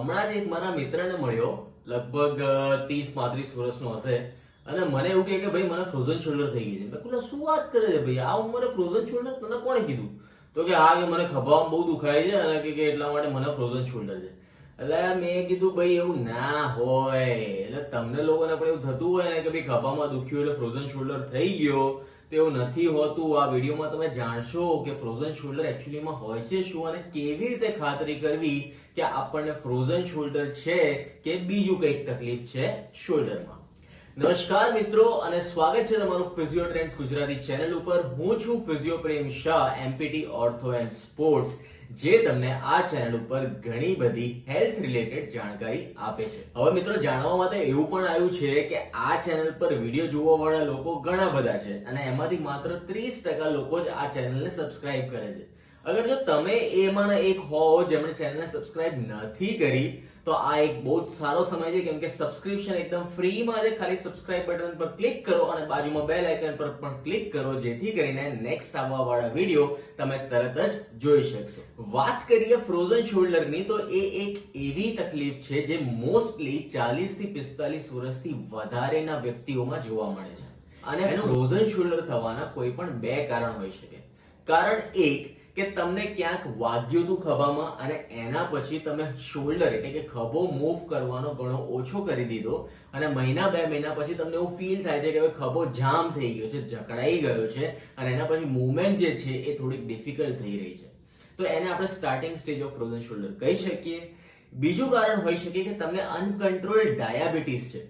હમણાં જ એક મારા મિત્રને મળ્યો, લગભગ ત્રીસ, પાંત્રીસ વર્ષનો હશે. અને મને એવું કહે કે, ભાઈ, મને ફ્રોઝન શોલ્ડર થઈ ગઈ છે. મેં કીધું શું વાત કરે છે ભાઈ? આ ઉંમરે ફ્રોઝન શોલ્ડર તને કોણે કીધું? તો કે, હા, કે મને ખભામાં બહુ દુખાય છે અને કે એટલા માટે મને ફ્રોઝન શોલ્ડર છે. એટલે મેં કીધું, ભાઈ, એવું ના હોય. એટલે તમને લોકોને પણ એવું થતું હોય ને કે, ભાઈ, ખભામાં દુખ્યું એટલે ફ્રોઝન શોલ્ડર થઈ ગયો. તો એવું નથી હોતું. આ વિડીયોમાં તમે જાણશો કે ફ્રોઝન શોલ્ડર એકચ્યુઅલીમાં હોય છે શું અને કેવી રીતે ખાતરી કરવી કે આપણને ફ્રોઝન શોલ્ડર છે કે બીજું કંઈક તકલીફ છે શોલ્ડરમાં નમસ્કાર મિત્રો અને સ્વાગત છે તમારું ફિઝિયો ટ્રેન્ડ્સ ગુજરાતી ચેનલ ઉપર. હું છું physio Prem Shah MPT ortho and sports જે તમને આ ચેનલ ઉપર ઘણી બધી હેલ્થ રિલેટેડ જાણકારી આપે છે. હવે મિત્રો, જાણવા માટે એવું પણ આવ્યું છે કે આ ચેનલ પર વીડિયો જોવા વાળા લોકો ઘણા બધા છે અને એમાંથી માત્ર ત્રીસ ટકા લોકો જ આ ચેનલને સબસ્ક્રાઇબ કરે છે. અગર જો તમે એમાંના એક હો જેમણે ચેનલને સબસ્ક્રાઇબ નથી કરી તો આ એક બહુ જ સારો સમય છે કેમ કે સબસ્ક્રિપ્શન એકદમ ફ્રીમાં છે ખાલી સબસ્ક્રાઇબ બટન પર ક્લિક કરો અને બાજુમાં બેલ આઇકન પર પણ ક્લિક કરો જેથી કરીને નેક્સ્ટ આવવા વાળા વીડિયો તમે તરત જ જોઈ શકશો. વાત કરીએ ફ્રોઝન શોલ્ડરની તો એ એક એવી તકલીફ છે જે મોસ્ટલી ચાલીસથી પિસ્તાલીસ વર્ષથી વધારેના વ્યક્તિઓમાં જોવા મળે છે. અને એનું ફ્રોઝન શોલ્ડર થવાના કોઈ પણ બે કારણ હોઈ શકે. કારણ એક કે તમને ક્યાંક વાગ્યું હતું ખભામાં અને એના પછી તમે શોલ્ડર એટલે કે ખભો મૂવ કરવાનો ઘણો ઓછો કરી દીધો અને મહિના બે મહિના પછી તમને એવું ફીલ થાય છે કે હવે ખભો જામ થઈ ગયો છે, જકડાઈ ગયો છે અને એના પછી મુવમેન્ટ જે છે એ થોડીક ડિફિકલ્ટ થઈ રહી છે. તો એને આપણે starting stage of frozen shoulder કહી શકીએ. બીજું કારણ હોઈ શકે કે તમને અનકન્ટ્રોલ ડાયાબિટીસ છે.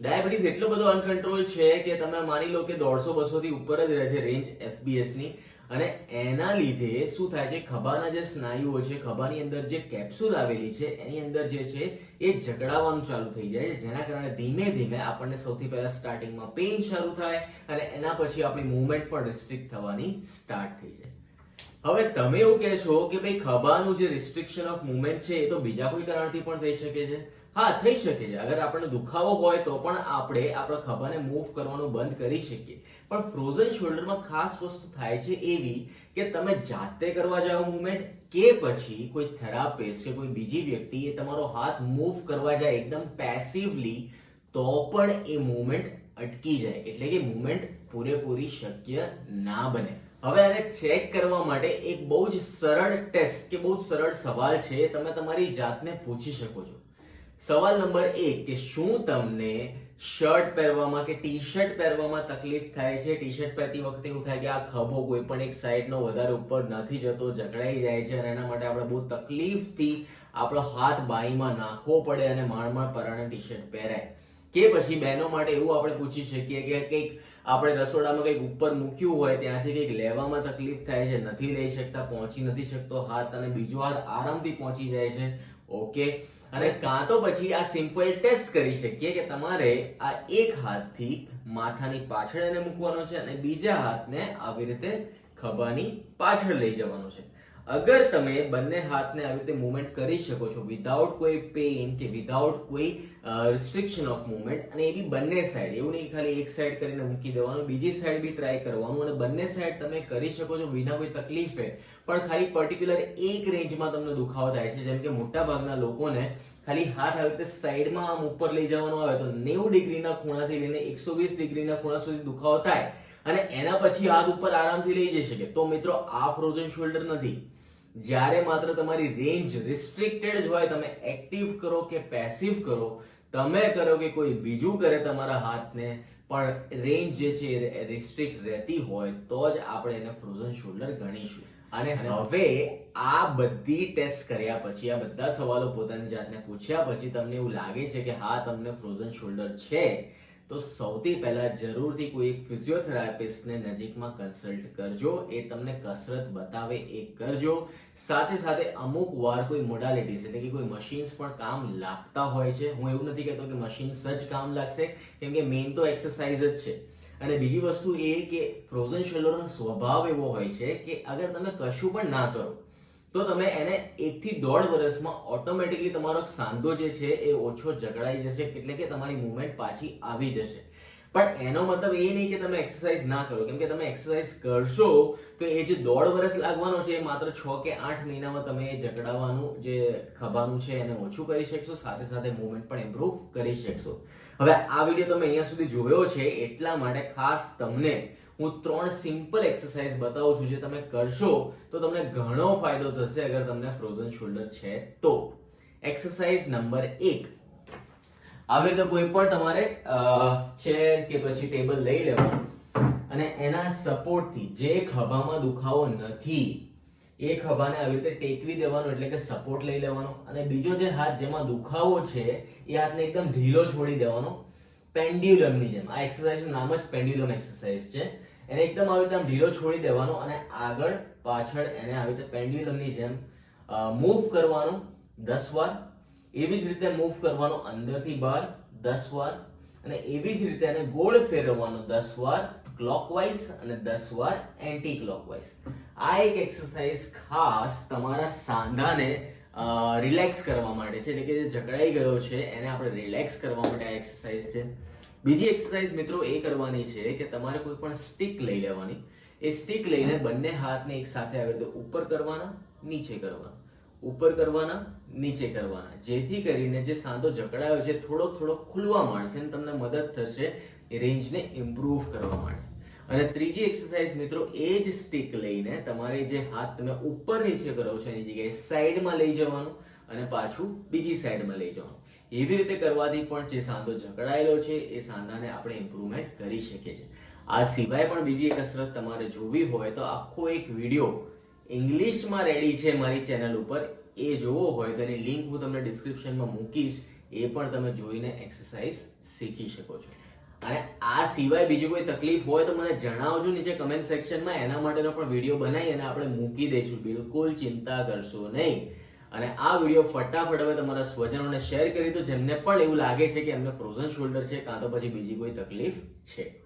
ડાયાબિટીસ એટલો બધો અનકન્ટ્રોલ છે કે તમે માની લો કે દોઢસો બસો થી ઉપર જ રહે છે રેન્જ એફબીએસની. અને એના લીધે શું થાય છે? ખભાના જે સ્નાયુઓ છે, ખભાની અંદર જે કેપ્સ્યુલ આવેલી છે, એની અંદર જે છે, એ જકડાવાનું ચાલુ થઈ જાય છે. જેના કારણે ધીમે ધીમે આપણને સૌથી પહેલા સ્ટાર્ટિંગમાં પેઇન શરૂ થાય અને એના પછી આપણી મુવમેન્ટ પણ રિસ્ટ્રિક્ટ થવાની સ્ટાર્ટ થઈ જાય. હવે તમે એવું કહે છો કે ભાઈ ખભાનું જે રિસ્ટ્રિક્શન ઓફ મુવમેન્ટ છે, એ તો બીજા કોઈ કારણથી પણ થઈ શકે છે? હા, થઈ શકે છે. અગર આપણને દુખાવો હોય તો પણ આપણે આપણા ખભાને મૂવ કરવાનું બંધ કરી શકીએ. પણ ફ્રોઝન શોલ્ડરમાં ખાસ વસ્તુ થાય છે એવી કે તમે જાતે કરવા જાઓ મુવમેન્ટ કે પછી કોઈ થેરાપિસ્ટ કે કોઈ બીજી વ્યક્તિ એ તમારો હાથ મૂવ કરવા જાય એકદમ પેસિવલી તો પણ એ મુવમેન્ટ અટકી જાય. એટલે કે મુવમેન્ટ પૂરેપૂરી શક્ય ના બને. હવે આને ચેક કરવા માટે એક બહુ જ સરળ ટેસ્ટ કે બહુ જ સરળ સવાલ છે તમે તમારી જાતને પૂછી શકો છો. સવાલ નંબર એક કે શું તમને શર્ટ પહેરવામાં કે ટી શર્ટ પહેરવામાં તકલીફ થાય છે? ટી શર્ટ પહેરતી વખતે એવું થાય કે આ ખભો કોઈ પણ એક સાઈડનો વધારે ઉપર નથી જતો, જકડાઈ જાય છે અને એના માટે આપણે બહુ તકલીફથી આપણો હાથ બાઈમાં નાખવો પડે અને માણમાં માણ પરાણે ટી શર્ટ પહેરાય. કે પછી બહેનો માટે એવું આપણે પૂછી શકીએ કે કંઈક આપણે રસોડામાં કંઈક ઉપર મૂક્યું હોય ત્યાંથી કંઈક લેવામાં તકલીફ થાય છે, નથી લઈ શકતા, પહોંચી નથી શકતો હાથ અને બીજો હાથ આરામથી પહોંચી જાય છે. ઓકે અને કાં તો પછી આ સિમ્પલ ટેસ્ટ કરી શકીએ કે તમારે આ એક હાથથી માથાની પાછળ એને મૂકવાનો છે અને બીજા હાથને આવી રીતે ખભાની પાછળ લઈ જવાનો છે. અગર તમે બંને હાથને આવી રીતે મૂવમેન્ટ કરી શકો છો વિધાઉટ કોઈ પેઇન કે વિધાઉટ કોઈ રિસ્ટ્રિક્શન ઓફ મૂવમેન્ટ અને એ બંને સાઈડ એવું નહીં ખાલી એક સાઈડ કરીને મૂકી દેવાનું, બીજી સાઈડ બી ટ્રાય કરવાનું, અને બંને સાઈડ તમે કરી શકો છો વિના કોઈ તકલીફે. પણ ખાલી પર્ટિક્યુલર એક રેન્જમાં તમને દુખાવો થાય છે, જેમ કે મોટા ભાગના લોકોને ખાલી હાથ આવી રીતે સાઈડમાં આમ ઉપર લઈ જવાનો આવે તો નેવું ડિગ્રીના ખૂણાથી લઈને એકસો વીસ ડિગ્રીના ખૂણા સુધી દુખાવો થાય. અને એના પછી હાથ ઉપર આરામથી લઈ જઈ શકે. તો મિત્રો, આ ફ્રોઝન શોલ્ડર નથી. જ્યારે માત્ર તમારી રેન્જ રિસ્ટ્રિક્ટેડ જ હોય, તમે એક્ટિવ કરો કે પેસિવ કરો, તમે કરો કે કોઈ બીજું કરે તમારા હાથને, પણ રેન્જ જે છે એ રિસ્ટ્રિક્ટ રહેતી હોય, તો જ આપણે એને ફ્રોઝન શોલ્ડર ગણીશું. અને હવે આ બધી ટેસ્ટ કર્યા પછી, આ બધા સવાલો પોતાની જાતને પૂછ્યા પછી તમને એવું લાગે છે કે હા, તમને ફ્રોઝન શોલ્ડર છે. તો સૌથી પહેલા જરૂરથી કોઈ એક ફિઝિયોથેરાપિસ્ટને નજીકમાં કન્સલ્ટ કરજો. એ તમને કસરત બતાવે, એ કરજો. સાથે સાથે અમુક વાર કોઈ મોડાલિટીઝ એટલે કે કોઈ મશીન્સ પણ કામ લાગતા હોય છે. હું એવું નથી કહેતો કે મશીન્સ જ કામ લાગશે, કેમ કે મેઇન તો એક્સરસાઇઝ જ છે. અને બીજી વસ્તુ એ કે ફ્રોઝન શોલ્ડરનો સ્વભાવ એવો હોય છે કે અગર તમે કશું પણ ના કરો તો તમે એને એકથી દોઢ વર્ષમાં ઓટોમેટિકલી તમારો સાંધો જે છે એ ઓછો જકડાઈ જશે, એટલે કે તમારી મુવમેન્ટ પાછી આવી જશે. પણ એનો મતલબ એ નહીં કે તમે એક્સરસાઇઝ ના કરો. કેમ કે તમે એક્સરસાઇઝ કરશો તો એ જે દોઢ વર્ષ લાગવાનો છે એ માત્ર છ કે આઠ મહિનામાં તમે એ જકડાવાનું જે ખભાનું છે એને ઓછું કરી શકશો, સાથે સાથે મુવમેન્ટ પણ ઇમ્પ્રૂવ કરી શકશો. હવે આ વીડિયો તમે અહીંયા સુધી જોયો છે એટલા માટે ખાસ તમને હું ત્રણ સિમ્પલ એક્સરસાઇઝ બતાવું છું જે તમે કરશો તો તમને ઘણો ફાયદો થશે અગર તમને ફ્રોઝન શોલ્ડર છે તો. એક્સરસાઇઝ નંબર એક. આવી રીતે કોઈ પણ તમારે ચેર કે પછી ટેબલ લઈ લેવાનું અને એના સપોર્ટથી જે ખભામાં દુખાવો નથી, એ ખભાને આવી રીતે ટેકવી દેવાનો એટલે કે સપોર્ટ લઈ લેવાનો અને બીજો જે હાથ જેમાં દુખાવો છે, એ હાથને એકદમ ઢીલો છોડી દેવાનો પેન્ડ્યુલમની જેમ. આ એક્સરસાઇઝનું નામ જ પેન્ડ્યુલમ એક્સરસાઇઝ છે. એને એકદમ આવી રીતે આમ ઢીલો છોડી દેવાનો અને આગળ પાછળ એને આવી રીતે પેન્ડ્યુલમની જેમ મૂવ કરવાનું દસ વાર. એવી જ રીતે મૂવ કરવાનું અંદરથી બહાર દસ વાર. અને એવી જ રીતે એને ગોળ ફેરવવાનો દસ વાર ક્લોકવાઇઝ અને દસ વાર એન્ટી ક્લોકવાઇઝ આ એક એક્સરસાઇઝ ખાસ તમારા સાંધાને રિલેક્સ કરવા માટે છે. એટલે કે જે જકડાઈ ગયો છે, એને આપણે રિલેક્સ કરવા માટે આ એક્સરસાઇઝ છે. બીજી એક્સરસાઇઝ મિત્રો એ કરવાની છે કે તમારે કોઈ પણ સ્ટિક લઈ લેવાની. એ સ્ટિક લઈને બંને હાથને એક સાથે આવી રીતે ઉપર કરવાના, નીચે કરવાના. ઉપર કરવાના, નીચે કરવાના. જેથી કરીને જે સાંધો જકડાયો છે થોડો થોડો ખુલવા માંડશે અને તમને મદદ થશે એ રેન્જને ઇમ્પ્રૂવ કરવા માટે. અને ત્રીજી એક્સરસાઇઝ મિત્રો એ જ સ્ટિક લઈને તમારે જે હાથ તમે ઉપર નીચે કરો છો, એની જગ્યાએ સાઈડમાં લઈ જવાનું અને પાછું બીજી સાઈડમાં લઈ જવાનું. એવી રીતે કરવાથી પણ જે સાંધો જકડાયેલો છે, એ સાંધાને આપણે ઇમ્પ્રુવમેન્ટ કરી શકીએ છીએ. આ સિવાય પણ બીજી કસરત તમારે જોવી હોય તો આખો એક વીડિયો ઇંગ્લિશમાં રેડી છે મારી ચેનલ ઉપર. એ જોવો હોય તો એની લિંક હું તમને ડિસ્ક્રિપ્શનમાં મૂકીશ. એ પણ તમે જોઈને એક્સરસાઇઝ શીખી શકો છો. અને આ સિવાય બીજી કોઈ તકલીફ હોય તો મને જણાવજો નીચે કમેન્ટ સેક્શનમાં એના માટેનો પણ વીડિયો બનાવી અને આપણે મૂકી દઈશું. બિલકુલ ચિંતા કરશો નહીં. અને આ વીડિયો ફટાફટ હવે તમારા સ્વજનોને શેર કરી દો. જેમને પણ એવું લાગે છે કે એમને ફ્રોઝન શોલ્ડર છે, કાં તો પછી બીજી કોઈ તકલીફ છે.